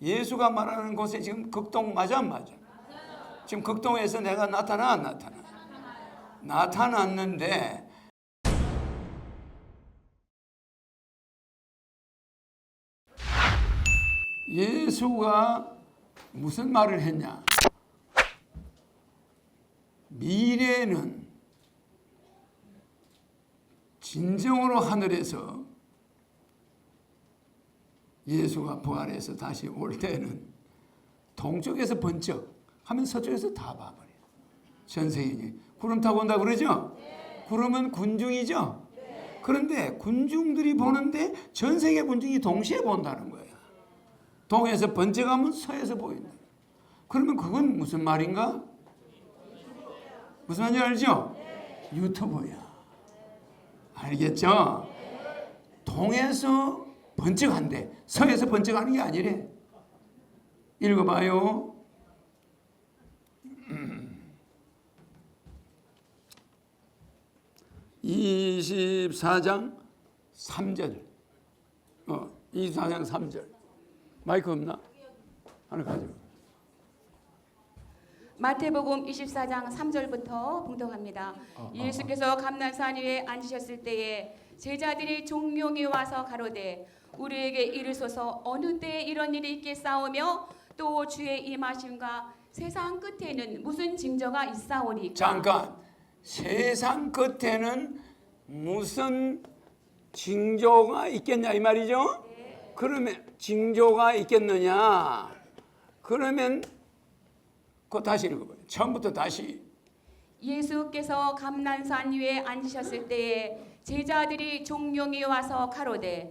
예수가 말하는 곳에 지금 극동 맞아 안 맞아? 지금 극동에서 내가 나타나 안 나타나? 나타났는데 예수가 무슨 말을 했냐? 미래는 진정으로 하늘에서 예수가 부활해서 다시 올 때는 동쪽에서 번쩍 하면 서쪽에서 다 봐버려. 전 세계에 구름 타고 온다 그러죠? 구름은 군중이죠? 그런데 군중들이 보는데 전 세계 군중이 동시에 본다는 거야. 동에서 번쩍하면 서에서 보인다. 그러면 그건 무슨 말인가? 무슨 말인지 알죠? 유튜브야. 알겠죠? 동에서 번쩍한데 서에서 번쩍하는 게 아니래. 읽어봐요. 음. 24장 3절. 어, 24장 3절. 마이크 없나? 하나 가지고. 마태복음 24장 3절부터 봉독합니다. 어, 예수께서 감난산 위에 앉으셨을 때에 제자들이 종용이 와서 가로되 우리에게 이르소서 어느 때에 이런 일이 있겠사오며 또 주의 임하심과 세상 끝에는 무슨 징조가 있사오리까 잠깐. 세상 끝에는 무슨 징조가 있겠냐 이 말이죠? 그러면 징조가 있겠느냐? 그러면 그 다시 읽어봐요. 처음부터 다시 예수께서 감난산 위에 앉으셨을 때에 제자들이 종용이 와서 가로되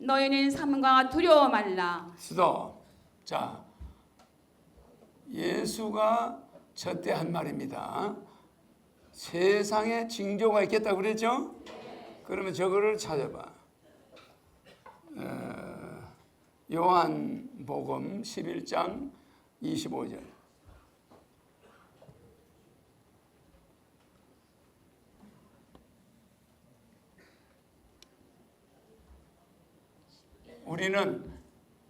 너희는 삼가 두려워 말라 스톱. 자, 예수가 저때 한 말입니다. 세상에 징조가 있겠다 그랬죠? 그러면 저거를 찾아봐. 어, 요한복음 11장 25절. 우리는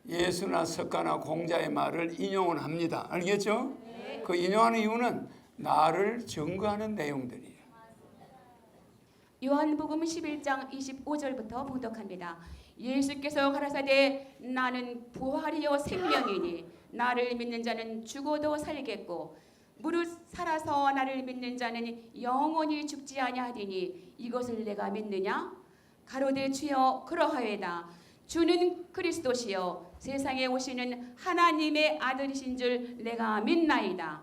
예수나 석가나 공자의 말을 인용을 합니다. 알겠죠? 그 인용하는 이유는 나를 증거하는 내용들이에요. 요한복음 11장 25절부터 봉독합니다. 예수께서 가라사대 나는 부활이요 생명이니 나를 믿는 자는 죽어도 살겠고 무릇 살아서 나를 믿는 자는 영원히 죽지 아니하리니 이것을 내가 믿느냐 가로되 주여 그러하외다 주는 그리스도시요 세상에 오시는 하나님의 아들이신 줄 내가 믿나이다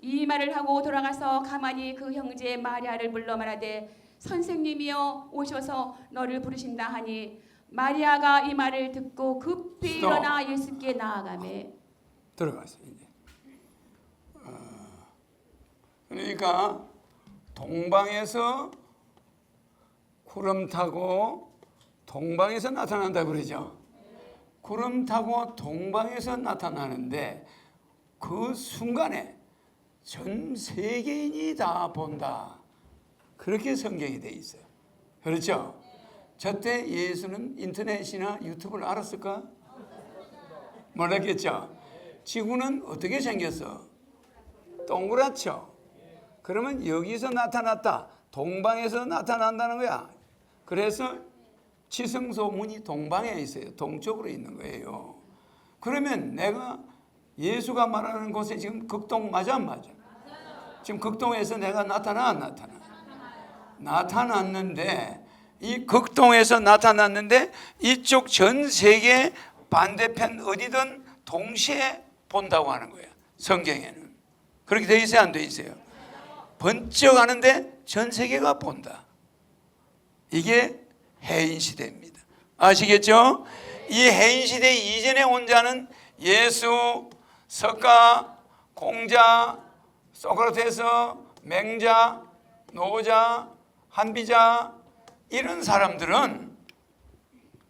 이 말을 하고 돌아가서 가만히 그 형제 마리아를 불러 말하되 선생님이여 오셔서 너를 부르신다 하니 마리아가 이 말을 듣고 급히. 일어나 예수께 나아가매 들어가세요. 이제. 어, 그러니까 동방에서 구름 타고 동방에서 나타난다 그러죠. 구름 타고 동방에서 나타나는데 그 순간에 전 세계인이 다 본다. 그렇게 성경이 돼 있어요. 그렇죠? 저때 예수는 인터넷이나 유튜브를 알았을까? 몰랐겠죠? 지구는 어떻게 생겼어? 동그랗죠? 그러면 여기서 나타났다. 동방에서 나타난다는 거야. 그래서 지성소 문이 동방에 있어요. 동쪽으로 있는 거예요. 그러면 내가 예수가 말하는 곳에 지금 극동 맞아 안 맞아? 지금 극동에서 내가 나타나 안 나타나? 나타났는데 이 극동에서 나타났는데 이쪽 전 세계 반대편 어디든 동시에 본다고 하는 거예요. 성경에는 그렇게 돼 있어요, 안 돼 있어요? 번쩍하는데 전 세계가 본다. 이게 해인 시대입니다. 아시겠죠? 이 해인 시대 이전에 온 자는 예수, 석가, 공자, 소크라테스, 맹자, 노자, 한비자 이런 사람들은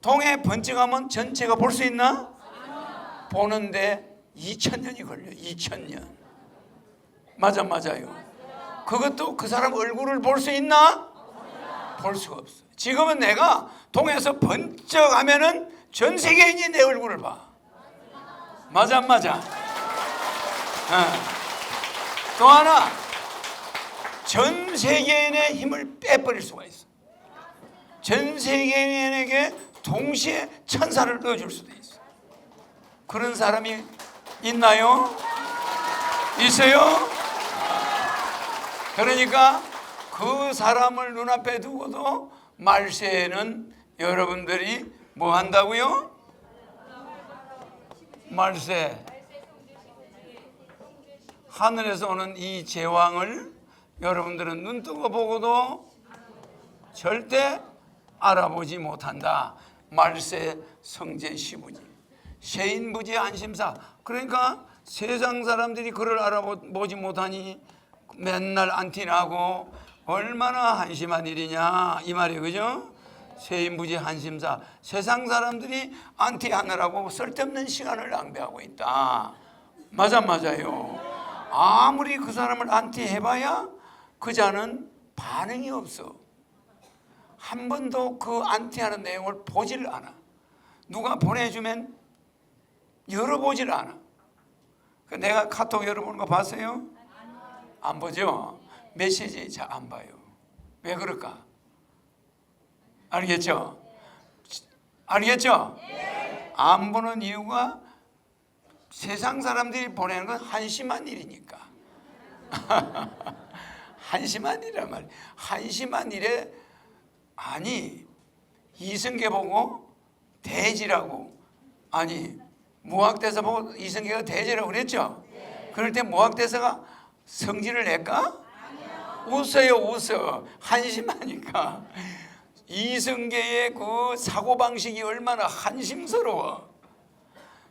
동해 번쩍하면 전체가 볼 수 있나? 보는데 2000년이 걸려. 2000년. 맞아 맞아요. 그것도 그 사람 얼굴을 볼 수 있나? 볼 수가 없어. 지금은 내가 동해에서 번쩍 하면은 전 세계인이 내 얼굴을 봐. 맞아 안 맞아? 어. 또 하나 전 세계인의 힘을 빼버릴 수가 있어. 전 세계인에게 동시에 천사를 넣어줄 수도 있어. 그런 사람이 있나요? 있어요? 그러니까 그 사람을 눈앞에 두고도 말세에는 여러분들이 뭐 한다고요? 말세. 하늘에서 오는 이 제왕을 여러분들은 눈 뜨고 보고도 절대 알아보지 못한다. 말세 성제 시부지. 세인부지 안심사. 그러니까 세상 사람들이 그를 알아보지 못하니 맨날 안티나고 얼마나 한심한 일이냐 이 말이에요. 그죠? 세인부지 한심사. 세상 사람들이 안티하느라고 쓸데없는 시간을 낭비하고 있다. 맞아 맞아요. 아무리 그 사람을 안티해봐야 그 자는 반응이 없어. 한 번도 그 안티하는 내용을 보질 않아. 누가 보내주면 열어보질 않아. 그 내가 카톡 열어보는 거 봤어요? 안 보죠? 메시지 잘 안 봐요. 왜 그럴까? 알겠죠? 알겠죠? 안 보는 이유가 세상 사람들이 보내는 건 한심한 일이니까. 한심한 일이란 말이야. 한심한 일에 아니 이승계 보고 돼지라고 아니 무학대사 보고 이승계가 돼지라고 그랬죠? 그럴 때 무학대사가 성질을 낼까? 웃어요 웃어. 한심하니까. 이승계의 그 사고방식이 얼마나 한심스러워.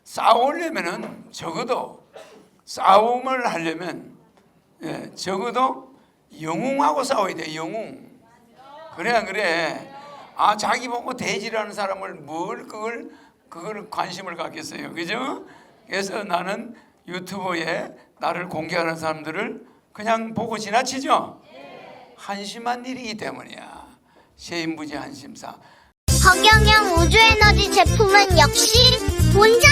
싸우려면은 적어도 싸움을 하려면 예, 적어도 영웅하고 싸워야 돼 영웅. 그래 안 그래. 아 자기 보고 대지라는 사람을 뭘 그걸 그걸 관심을 갖겠어요. 그죠? 그래서 나는 유튜브에 나를 공개하는 사람들을 그냥 보고 지나치죠? 한심한 일이기 때문이야. 세인부지 한심사. 허경영 우주에너지 제품은 역시 본자